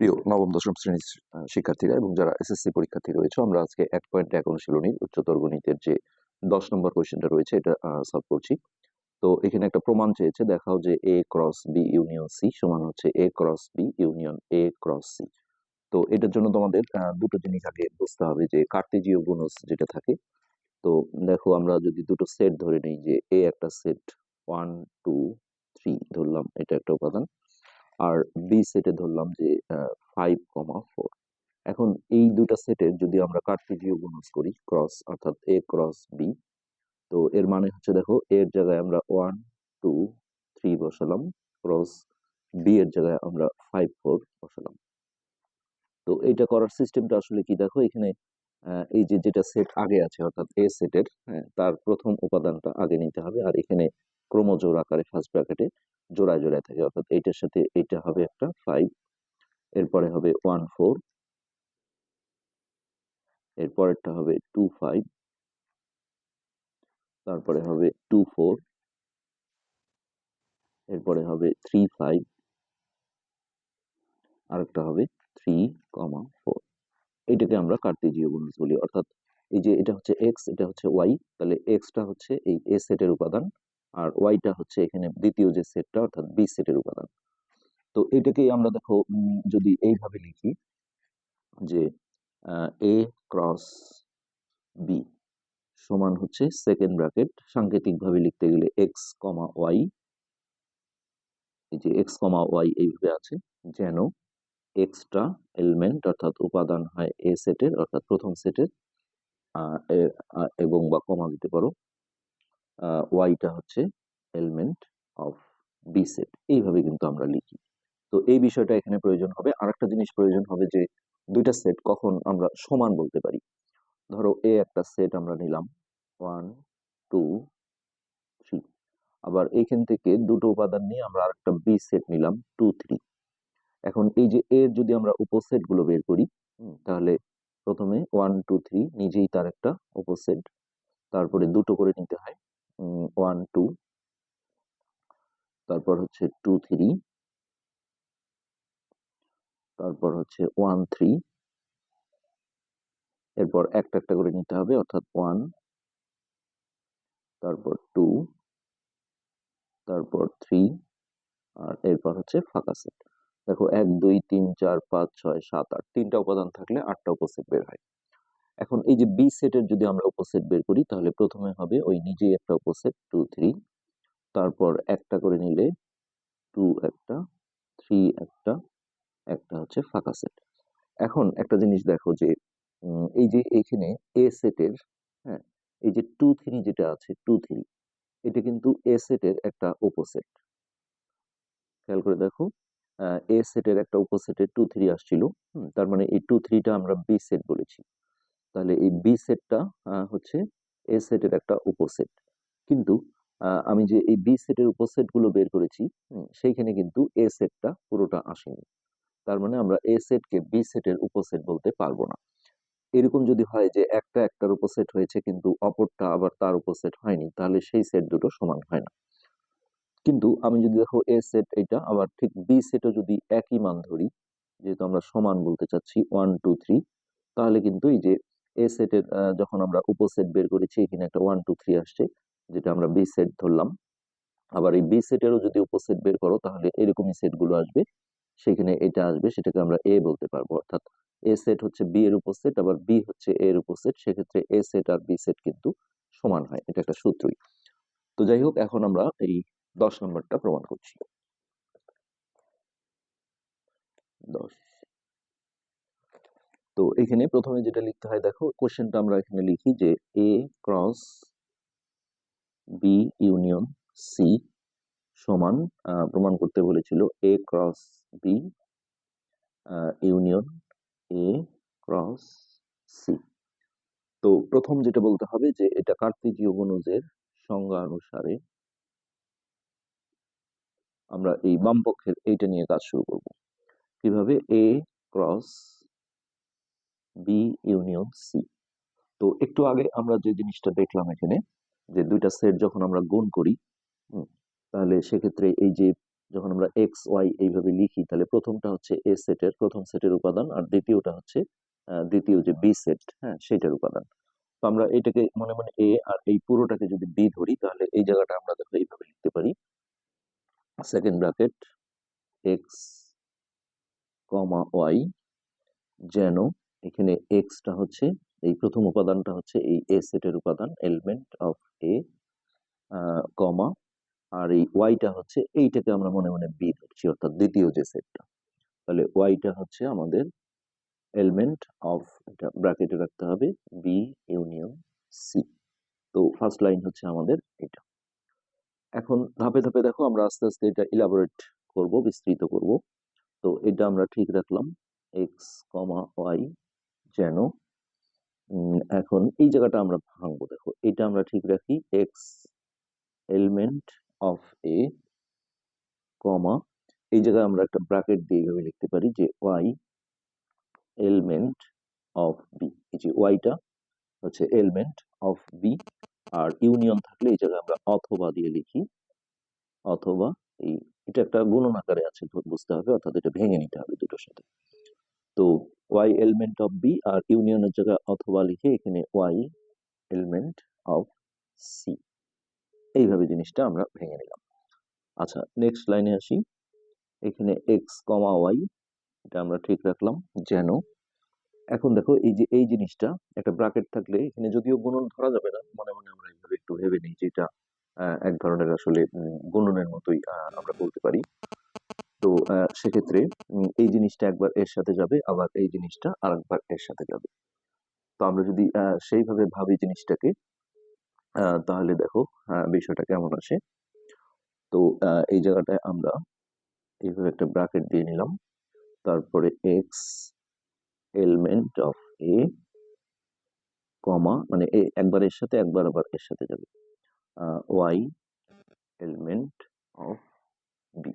প্রিয় নবম, দশম শ্রেণির শিক্ষার্থীরা এবং যারা এসএসসি পরীক্ষার্থী রয়েছে, আমরা আজকে এক পয়েন্ট এক অনুশীলনীর উচ্চতর গণিতের যে দশ নম্বর কোয়েশ্চেনটা রয়েছে, এটা সলভ করছি। তো এখানে একটা প্রমাণ চেয়েছে, দেখাও যে A cross B union C সমান হচ্ছে A cross B union A cross C তো এটার জন্য তোমাদের দুটো জিনিস আগে বুঝতে হবে যে কার্তেজীয় গুণজ যেটা থাকে। তো দেখো আমরা যদি দুটো সেট ধরে নিই যে এ একটা সেট ওয়ান টু থ্রি ধরলাম, এটা একটা উপাদান। আর বি সেটে ধরলাম যে ফাইভ কমা ফোর এখন এই দুটা সেটের যদি আমরা কার্তেজীয় গুণজ করি ক্রস অর্থাৎ এ ক্রস বি তো এর মানে হচ্ছে দেখো, এর জায়গায় আমরা ওয়ান টু থ্রি বসালাম ক্রস বি এর জায়গায় আমরা ফাইভ ফোর বসালাম। তো এইটা করার সিস্টেমটা আসলে কি দেখো, এখানে এই যে যেটা সেট আগে আছে, অর্থাৎ এ সেটের হ্যাঁ তার প্রথম উপাদানটা আগে নিতে হবে। আর এখানে ক্রমজোড় আকারে ফার্স্ট ব্র্যাকেটে জোড়ায় জোড়ায় থাকে। অর্থাৎ এইটার সাথে এইটা হবে একটা ফাইভ এরপরে হবে ওয়ান ফোর এরপরেরটা হবে টু ফাইভ তারপরে হবে টু ফোর এরপরে হবে থ্রি ফাইভ আরেকটা হবে থ্রি কমা ফোর এটাকে আমরা কার্তেজীয় গুণজ বলি। অর্থাৎ এই যে এটা হচ্ছে এক্স এটা হচ্ছে ওয়াই তাহলে এক্সটা হচ্ছে এই এ সেটের উপাদান আর ওয়াইটা হচ্ছে এখানে দ্বিতীয় যে সেটটা অর্থাৎ বি সেটের উপাদান। তো এটাকেই আমরা দেখো যদি এইভাবে লিখি যে এ ক্রস বি সমান হচ্ছে সেকেন্ড ব্র্যাকেট সাংকেতিকভাবে লিখতে গেলে এক্স কমা ওয়াই এই যে এক্স কমা ওয়াই এইভাবে আছে, যেন এক্সট্রা এলিমেন্ট অর্থাৎ উপাদান হয় এ সেটের অর্থাৎ প্রথম সেটের এবং বা কমা দিতে পারো ওয়াইটা হচ্ছে এলিমেন্ট অফ বি সেট এইভাবে কিন্তু আমরা লিখি। তো এই বিষয়টা এখানে প্রয়োজন হবে। আরেকটা জিনিস প্রয়োজন হবে যে, দুইটা সেট কখন আমরা সমান বলতে পারি। ধরো এ একটা সেট আমরা নিলাম। ওয়ান টু থ্রি আবার এইখান থেকে দুটো উপাদান নিয়ে আমরা আরেকটা বি সেট নিলাম টু থ্রি এখন এই যে এর যদি আমরা উপসেটগুলো বের করি তাহলে প্রথমে ওয়ান টু থ্রি নিজেই তার একটা উপসেট তারপরে দুটো করে নিতে হয়। ওয়ান টু তারপর হচ্ছে টু থ্রি তারপর হচ্ছে ওয়ান থ্রি এরপর একটা একটা করে নিতে হবে, অর্থাৎ ওয়ান তারপর টু তারপর থ্রি আর এরপর হচ্ছে ফাঁকা সেট দেখো, এক, দুই, তিন, চার, পাঁচ, ছয়, সাত, আট, তিনটা উপাদান থাকলে আটটা উপসেট বের হয়। এখন এই যে বি সেটের যদি আমরা উপসেট বের করি, তাহলে প্রথমে হবে ওই নিজেই একটা উপসেট টু থ্রি তারপর একটা করে নিলে টু একটা থ্রি একটা একটা হচ্ছে ফাঁকা সেট এখন একটা জিনিস দেখো যে এই যে এখানে এ সেটের হ্যাঁ এই যে টু থ্রি যেটা আছে টু থ্রি এটা কিন্তু এ সেটের একটা উপসেট খেয়াল করে দেখো এ সেটের একটা উপসেটে টু থ্রি আসছিল তার মানে এই টু থ্রিটা আমরা বি সেট বলেছি। তাহলে এই বি সেটটা হচ্ছে এ সেটের একটা উপসেট। কিন্তু আমি যে এই বি সেটের উপসেটগুলো বের করেছি সেইখানে কিন্তু এ সেটটা পুরোটা আসেনি। তার মানে আমরা এ সেটকে বি সেটের উপসেট বলতে পারব না। এরকম যদি হয় যে একটা একটার উপসেট হয়েছে কিন্তু অপরটা আবার তার উপসেট হয়নি, তাহলে সেই সেট দুটো সমান হয় না। কিন্তু আমি যদি দেখো এ সেট এটা, আবার ঠিক বি সেটও যদি একই মান ধরি, যেহেতু আমরা সমান বলতে চাচ্ছি ওয়ান টু থ্রি তাহলে কিন্তু এই যে এ সেটের যখন আমরা উপসেট বের করেছি, এখানে একটা ওয়ান টু থ্রি আসছে, যেটা আমরা বি সেট ধরলাম। আবার এই বি সেটেরও যদি উপসেট বের করো, তাহলে এরকমই সেটগুলো আসবে। সেখানে এটা আসবে, সেটাকে আমরা এ বলতে পারব। অর্থাৎ এ সেট হচ্ছে বি এর উপসেট আবার বি হচ্ছে এ এর উপসেট সেক্ষেত্রে এ সেট আর বি সেট কিন্তু সমান হয়, এটা একটা সূত্রই। তো যাই হোক, এখন আমরা এই দশ নম্বরটা প্রমাণ করছি। দশ। তো এখানে প্রথমে যেটা লিখতে হয়, দেখো, কোশ্চেনটা আমরা এখানে লিখি যে A cross B union C সমান প্রমাণ করতে বলেছিল A cross B union A cross C তো প্রথম যেটা বলতে হবে যে এটা কার্তেজীয় গুণজের সংজ্ঞা অনুসারে আমরা এই বাম পক্ষের এইটা নিয়ে কাজ শুরু করব। কীভাবে A cross B union C তো একটু আগে আমরা যে জিনিসটা দেখলাম এখানে, যে দুইটা সেট যখন আমরা গুণ করি তাহলে সেক্ষেত্রে এই যে যখন আমরা এক্স ওয়াই এইভাবে লিখি, তাহলে প্রথমটা হচ্ছে এ সেটের প্রথম সেটের উপাদান, আর দ্বিতীয়টা হচ্ছে দ্বিতীয় যে বি সেট হ্যাঁ সেটার উপাদান। তো আমরা এটাকে মনে মনে এ আর এই পুরোটাকে যদি বি ধরি, তাহলে এই জায়গাটা আমরা দেখো এইভাবে লিখতে পারি। Second bracket X comma Y যেন এখানে এক্সটা হচ্ছে, এই প্রথম উপাদানটা হচ্ছে এই এ সেটের উপাদান এলিমেন্ট অফ এ কমা আর এই ওয়াইটা হচ্ছে এইটাকে আমরা মনে মনে বি ধরছি, অর্থাৎ দ্বিতীয় যে সেটটা তাহলে ওয়াইটা হচ্ছে আমাদের এলিমেন্ট অফ এটা ব্র্যাকেটে রাখতে হবে বি ইউনিয়ন সি তো ফার্স্ট লাইন হচ্ছে আমাদের এটা। এখন ধাপে ধাপে দেখো আমরা আস্তে আস্তে এটা ইলাবোরেট করব, বিস্তৃত করব। তো এটা আমরা ঠিক রাখলাম এক্স কমা ওয়াই যেন এখন এই জায়গাটা আমরা ভাঙবো। দেখো, এটা আমরা ঠিক রাখি X element of A comma এই জায়গায় আমরা একটা ব্র্যাকেট দিয়ে এইভাবে লিখতে পারি যে ওয়াই এলিমেন্ট অফ বি এই যে ওয়াইটা হচ্ছে এলিমেন্ট অফ বি আর ইউনিয়ন থাকলে এই জায়গায় আমরা অথবা দিয়ে লিখি, অথবা এই, এটা একটা গুণন আকারে আছে, বুঝতে হবে, অর্থাৎ এটা ভেঙে নিতে হবে দুটোর সাথে। তো ওয়াই এলিমেন্ট অফ বি আর ইউনিয়নের জায়গায় অথবা লিখে এখানে ওয়াই এলিমেন্ট অফ সি এইভাবে জিনিসটা আমরা ভেঙে নিলাম আচ্ছা নেক্সট লাইনে আসি এখানে এক্স কমা ওয়াই এটা আমরা ঠিক রাখলাম যেন এখন দেখো এই যে এই জিনিসটা একটা ব্র্যাকেট থাকলে এখানে যদিও গুণন ধরা যাবে না মনে মনে আমরা এইভাবে একটু ভেবে নিই যে এটা এক ধরনের আসলে গুণনের মতোই আমরা বলতে পারি তো সেক্ষেত্রে এই জিনিসটা একবার এর সাথে যাবে, আবার এই জিনিসটা আরেকবার এর সাথে যাবে। তো আমরা যদি সেইভাবে ভাবি জিনিসটাকে তাহলে দেখো বিষয়টা কেমন আসে তো এই জায়গাটায় আমরা এইভাবে একটা ব্র্যাকেট দিয়ে নিলাম। তারপরে X element of A comma মানে এ, একবার এর সাথে, একবার আবার এর সাথে যাবে। Y element of B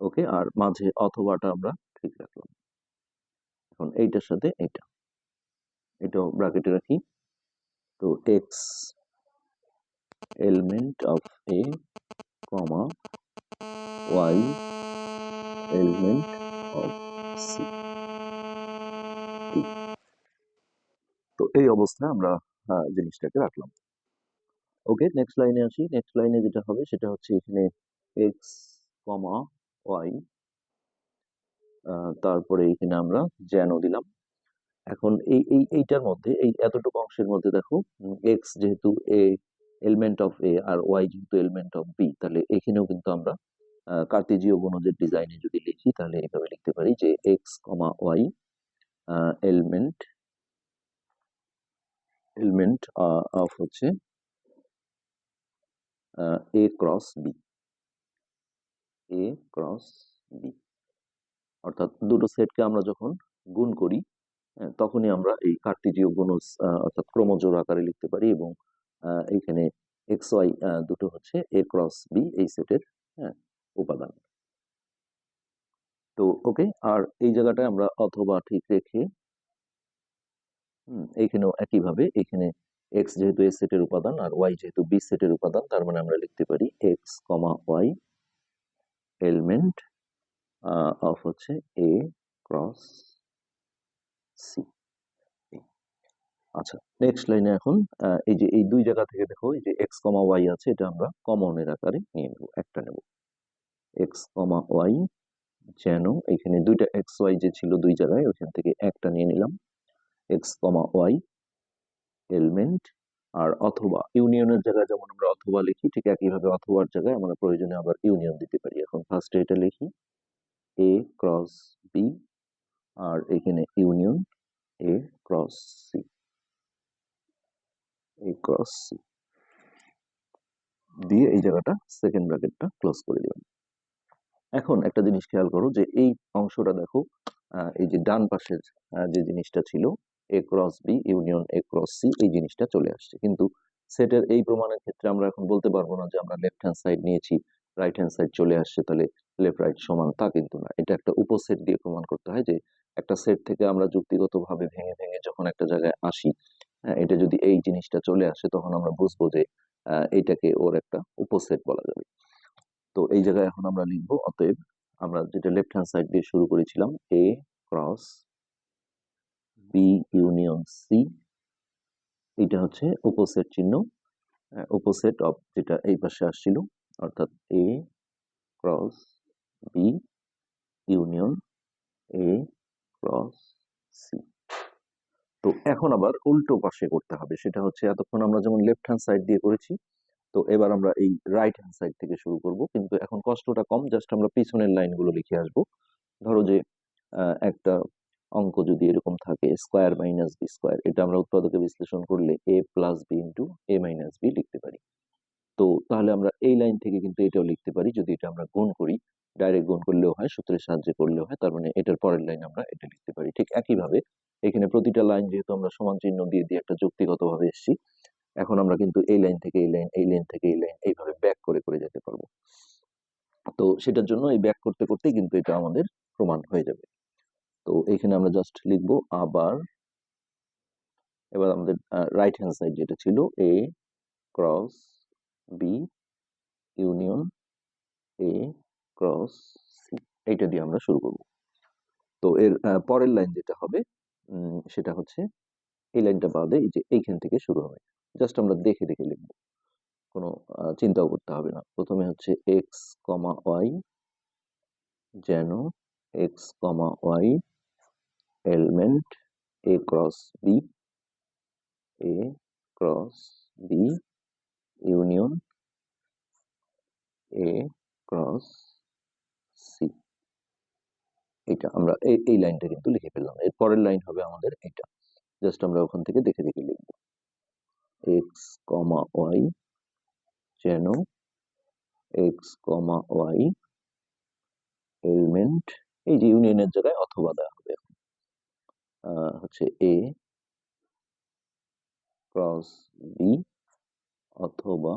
okay? আর মাঝে অথবাটা আমরা ঠিক রাখলাম। এখন এইটার সাথে এটা এটাও ব্র্যাকেটে রাখি। তো X element of A comma Y element of C তো এই অবস্থায় আমরা জিনিসটাকে রাখলাম। ওকে নেক্সট লাইনে আসি। নেক্সট লাইনে যেটা হবে সেটা হচ্ছে এখানে এক্স কমা ওয়াই তারপরে এখানে আমরা যেন দিলাম। এখন এই এই, এইটার মধ্যে, এই এতটুকু অংশের মধ্যে দেখো এক্স যেহেতু এ এলিমেন্ট অফ এ আর ওয়াই যেহেতু এলিমেন্ট অফ বি তাহলে এখানেও কিন্তু আমরা কার্তেজীয় গুণজের ডিজাইনে যদি লিখি, তাহলে এইভাবে লিখতে পারি যে X comma Y element element of হচ্ছে A cross B A cross B অর্থাৎ দুটো সেটকে আমরা যখন গুণ করি আহ, তখনই আমরা এই কার্তেজীয় আহ, অর্থাৎ ক্রমজোড় আকারে লিখতে পারি এবং এইখানে এক্স ওয়াই দুটো হচ্ছে এ ক্রস বি এই সেটের হ্যাঁ উপাদান। তো ওকে আর এই জায়গাটায় আমরা অথবা ঠিক রেখে এইখানেও একইভাবে এখানে এক্স যেহেতু এ সেটের উপাদান আর ওয়াই যেহেতু বি সেটের উপাদান তার মানে আমরা লিখতে পারি X comma Y element of হচ্ছে এ ক্রস সি আচ্ছা নেক্সট লাইনে এখন এই যে, এই দুই জায়গা থেকে দেখো, এই যে এক্স কমা ওয়াই আছে, এটা আমরা কমনের আকারে নিয়ে নেব, একটা নেব। এক্স কমা ওয়াই যেন এখানে দুইটা এক্স ওয়াই যে ছিল দুই জায়গায়, ওইখান থেকে একটা নিয়ে নিলাম। এক্স কমা ওয়াই এলিমেন্ট আর অথবা ইউনিয়নের জায়গায় যেমন আমরা অথবা লিখি, ঠিক একইভাবে অথবার জায়গায় আমরা প্রয়োজনে আবার ইউনিয়ন দিতে পারি। এখন ফার্স্টে এটা লিখি। এ ক্রস বি আর এখানে union A cross C A cross C দিয়ে এই জায়গাটা সেকেন্ড ব্র্যাকেটটা ক্লোজ করে দিবেন। এখন একটা জিনিস খেয়াল করো যে এই অংশটা দেখো এই যে ডান পাশের যে জিনিসটা ছিল A cross B union A cross C এই জিনিসটা চলে আসছে। কিন্তু সেটের এই প্রমাণের ক্ষেত্রে আমরা এখন বলতে পারব না যে আমরা লেফট হ্যান্ড সাইড নিয়েছি রাইট হ্যান্ড সাইড চলে আসছে তাহলে লেফট রাইট সমান তা কিন্তু না। এটা একটা উপসেট দিয়ে প্রমাণ করতে হয় যে একটা সেট থেকে আমরা যুক্তিগতভাবে ভেঙে ভেঙে যখন একটা জায়গায় আসি হ্যাঁ, এটা যদি এই জিনিসটা চলে আসে তখন আমরা বুঝব যে আহ, এইটাকে ওর একটা উপসেট বলা যাবে। তো এই জায়গায় এখন আমরা লিখব অতএব আমরা যেটা লেফট হ্যান্ড সাইড দিয়ে শুরু করেছিলাম A cross B union C. এটা হচ্ছে অপোসিট চিহ্ন। অপোসিট অফ যেটা এই পাশে আসছিল, অর্থাৎ A cross B union A cross C. তো এখন আবার উল্টো পাশে করতে হবে, সেটা হচ্ছে এতক্ষণ আমরা যেমন লেফট হ্যান্ড সাইড দিয়ে করেছি, তো এবার আমরা এই রাইট হ্যান্ড সাইড থেকে শুরু করব, কিন্তু এখন কষ্টটা কম জাস্ট আমরা পিছনের লাইনগুলো লিখে আসব। ধরো যে একটা অঙ্ক যদি এরকম থাকে স্কোয়ার মাইনাস বি স্কোয়ার এটা আমরা উৎপাদকে বিশ্লেষণ করলে A plus B into A minus B লিখতে পারি। তো তাহলে আমরা এই লাইন থেকে কিন্তু এটাও লিখতে পারি, যদি এটা আমরা গুণ করি ডাইরেক্ট গুণ করলেও হয়, সূত্রের সাহায্যে করলেও হয়, তার মানে এটার পরের লাইন আমরা এটা লিখতে পারি। ঠিক একইভাবে এখানে প্রতিটা লাইন যেহেতু আমরা সমান চিহ্ন দিয়ে দিয়ে একটা যুক্তিগতভাবে এসেছি, এখন আমরা কিন্তু এই লাইন থেকে এই লাইন এই লাইন থেকে এই লাইন এইভাবে ব্যাক করে করে যেতে পারব। তো সেটার জন্য এই ব্যাক করতে, করতেই কিন্তু এটা আমাদের প্রমাণ হয়ে যাবে। তো এখানে আমরা জাস্ট লিখব আবার, এবার আমাদের রাইট হ্যান্ড সাইড যেটা ছিল A cross B union A cross C এইটা দিয়ে আমরা শুরু করব। তো এর পরের লাইন যেটা হবে সেটা হচ্ছে এই লাইনটা বাদে এই যে এইখান থেকে শুরু হবে। জাস্ট আমরা দেখে দেখে লিখব। কোনো চিন্তাও করতে হবে না। প্রথমে হচ্ছে এক্স কমা ওয়াই যেন X comma Y element A cross B A cross B union A cross C এটা আমরা এই এই লাইনটা কিন্তু লিখে ফেললাম। এর পরের লাইন হবে আমাদের এটা। জাস্ট আমরা ওখান থেকে দেখে দেখে লিখব। এক্স কমা ওয়াই যেন এক্স কমা ওয়াই এলিমেন্ট এই যে ইউনিয়নের জায়গায় অথবা দেওয়া হবে। হচ্ছে এ ক্রস বি অথবা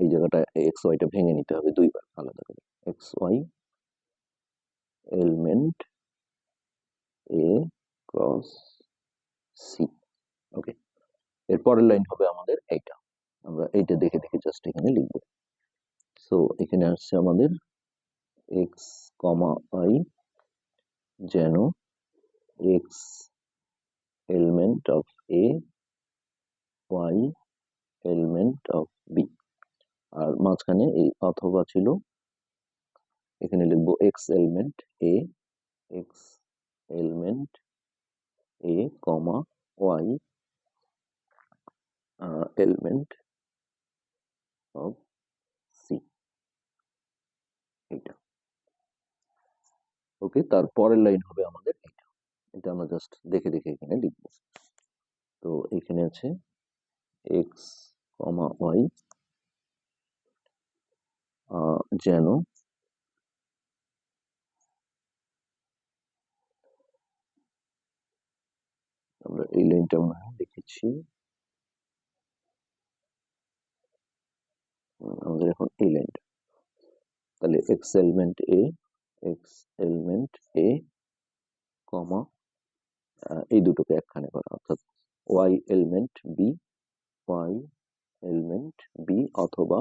এই জায়গাটা এক্স ওয়াইটা ভেঙে নিতে হবে দুইবার আলাদা করে। X Y element A cross C okay এর পরের লাইন হবে আমাদের এইটা। আমরা এইটা দেখে দেখে জাস্ট এখানে লিখব। সো এখানে আসছে আমাদের এক্স কমা ওয়াই যেন X element of A Y element of B আর মাঝখানে এই অথবা ছিল, এখানে লিখব X element A X element A comma Y element of C এইটা। ওকে, তার পরের লাইন হবে আমাদের এটা এটা আমরা জাস্ট দেখে দেখে এখানে লিখব। তো এখানে আছে এক্স কমা ওয়াই যেন আমরা এই লাইনটা মনে হয় লিখেছি। আমাদের এখন এই লাইনটা। তাহলে X element A X element A comma এই দুটোকে একখানে করা, অর্থাৎ Y element B Y element B অথবা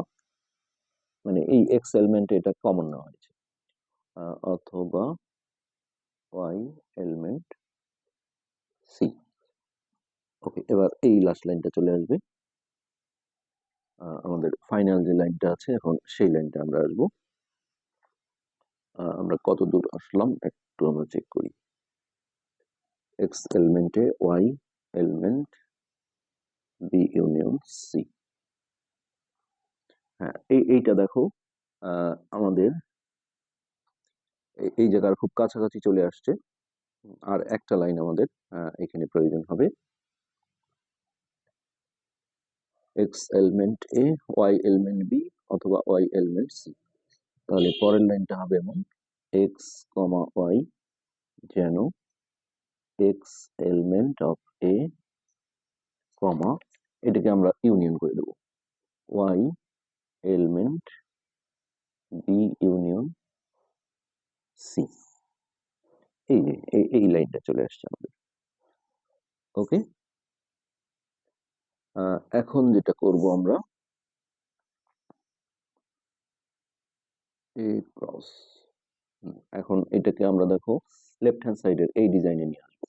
মানে এই এক্স এলিমেন্ট এটা কমন নেওয়া হয়েছে অথবা ওয়াই এলিমেন্ট সি ওকে এবার এই লাস্ট লাইনটা চলে আসবে। আমাদের ফাইনাল যে লাইনটা আছে, এখন সেই লাইনটা আমরা আসব। আমরা কত দূর আসলাম একটু আমরা চেক করি। X এলিমেন্টে Y element B union C হ্যাঁ এই, এইটা দেখো আমাদের এই জায়গার খুব কাছাকাছি চলে আসছে। আর একটা লাইন আমাদের এখানে প্রয়োজন হবে। X element A Y element B অথবা ওয়াই এলিমেন্ট সি তাহলে পরের লাইনটা হবে এমন এক্স কমা ওয়াই যেন X element of A comma এটাকে আমরা ইউনিয়ন করে দেবো। Y element B union C এই যে, এই এই লাইনটা চলে আসছে আমাদের। ওকে এখন যেটা করব আমরা এ ক্রস এখন এটাকে আমরা দেখো লেফট হ্যান্ড সাইডের এই ডিজাইনে নিয়ে আসব।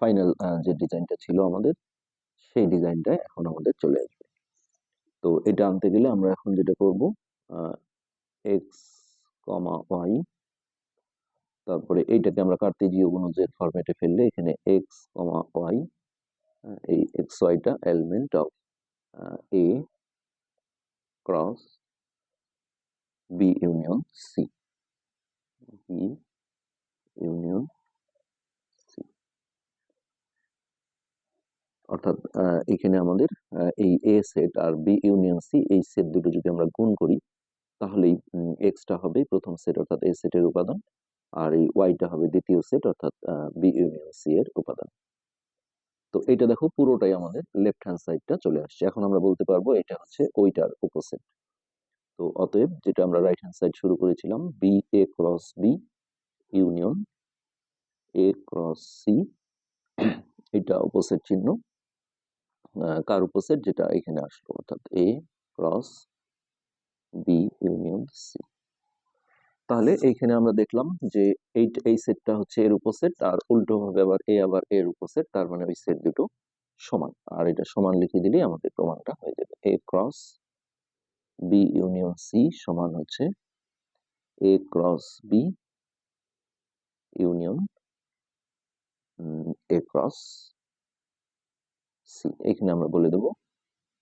ফাইনাল যে ডিজাইনটা ছিল আমাদের, সেই ডিজাইনটা এখন আমাদের চলে আসবে। তো এটা আনতে গেলে আমরা এখন যেটা করব এক্স কমা ওয়াই তারপরে এইটাকে আমরা কার্তেজীয় গুণজের ফরম্যাটে ফেললে এখানে এক্স কমা ওয়াই এই X ওয়াইটা element of A cross B union C B union C অর্থাৎ এখানে আমাদের এই এ সেট আর বি ইউনিয়ন সি এই সেট দুটো যদি আমরা গুণ করি, তাহলেই এক্সটা হবে প্রথম সেট অর্থাৎ এ সেটের উপাদান, আর এই ওয়াইটা হবে দ্বিতীয় সেট অর্থাৎ বি ইউনিয়ন সি এর উপাদান। তো এটা দেখো পুরোটাই আমাদের লেফট হ্যান্ড সাইডটা চলে আসছে। এখন আমরা বলতে পারব এটা হচ্ছে ওইটার অপোজিট তো অতএব যেটা আমরা রাইট হ্যান্ড সাইড শুরু করেছিলাম B A cross B union A cross C এটা অপোজিট চিহ্ন। কার অপোজিট যেটা এখানে আসলো, অর্থাৎ A cross B union C তাহলে এইখানে আমরা দেখলাম যে এই এই সেটটা হচ্ছে এর উপসেট আর উল্টো ভাবে আবার এ আবার এর উপসেট তার মানে ওই সেট দুটো সমান। আর এটা সমান লিখে দিলেই আমাদের প্রমাণটা হয়ে যাবে। A cross B union C সমান হচ্ছে A cross B union A cross C এখানে আমরা বলে দেবো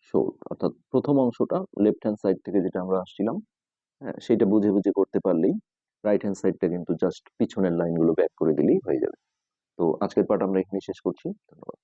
শোল্ড অর্থাৎ প্রথম অংশটা লেফট হ্যান্ড সাইড থেকে যেটা আমরা আসছিলাম হ্যাঁ সেটা বুঝে বুঝে করতে পারলেই রাইট হ্যান্ড সাইডটা কিন্তু জাস্ট পিছনের লাইনগুলো ব্যাক করে দিলেই হয়ে যাবে। তো আজকের পাঠ আমরা এখানে শেষ করছি। ধন্যবাদ।